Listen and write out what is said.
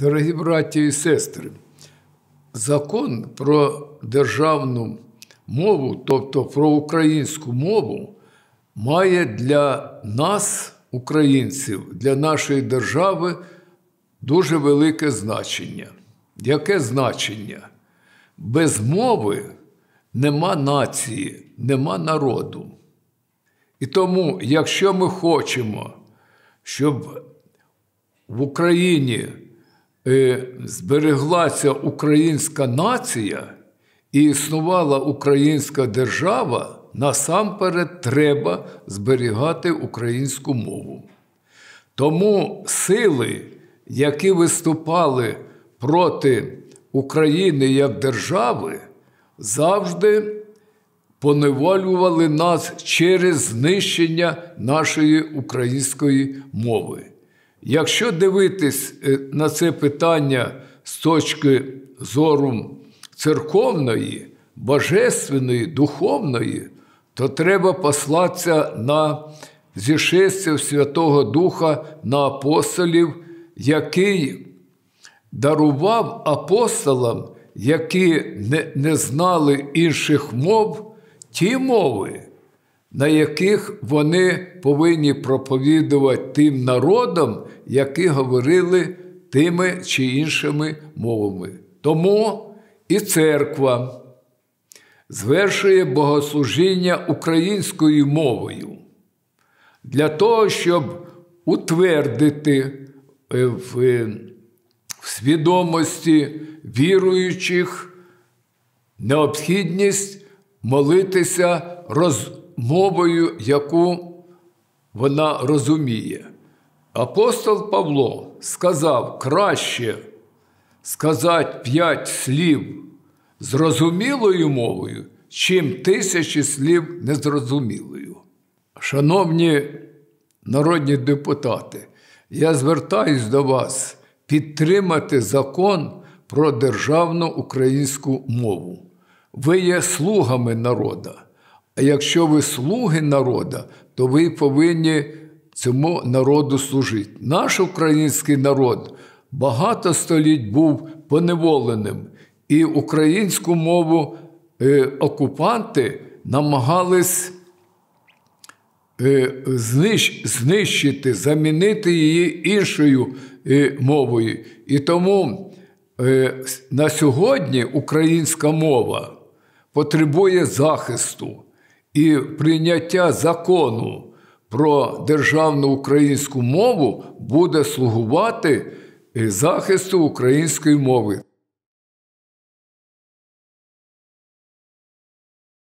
Дорогі браті і сестри, закон про державну мову, тобто про українську мову, має для нас, українців, для нашої держави дуже велике значення. Яке значення? Без мови нема нації, нема народу. І тому, якщо ми хочемо, щоб в Україні збереглася українська нація і існувала українська держава, насамперед треба зберігати українську мову. Тому сили, які виступали проти України як держави, завжди поневолювали нас через знищення нашої української мови. Якщо дивитись е, на це питання з точки зору церковної, божественної, духовної, то треба послатися на зішестя Святого Духа на апостолів, який дарував апостолам, які не знали інших мов, ті мови, на яких вони повинні проповідувати тим народам, які говорили тими чи іншими мовами. Тому і церква звершує богослужіння українською мовою для того, щоб утвердити е, в, в свідомості віруючих необхідність молитися розмовою, яку вона розуміє. Апостол Павло сказав краще сказати п'ять слів зрозумілою мовою, чим тисячі слів незрозумілою. Шановні народні депутати, я звертаюсь до вас підтримати закон про державну українську мову. Ви є слугами народа. А якщо ви слуги народа, то ви повинні цьому народу служити. Наш український народ багато століть був поневоленим, і українську мову е, окупанти намагались е, знищити, замінити її іншою е, мовою. І тому на сьогодні українська мова потребує захисту і прийняття закону про державну українську мову буде слугувати захисту української мови.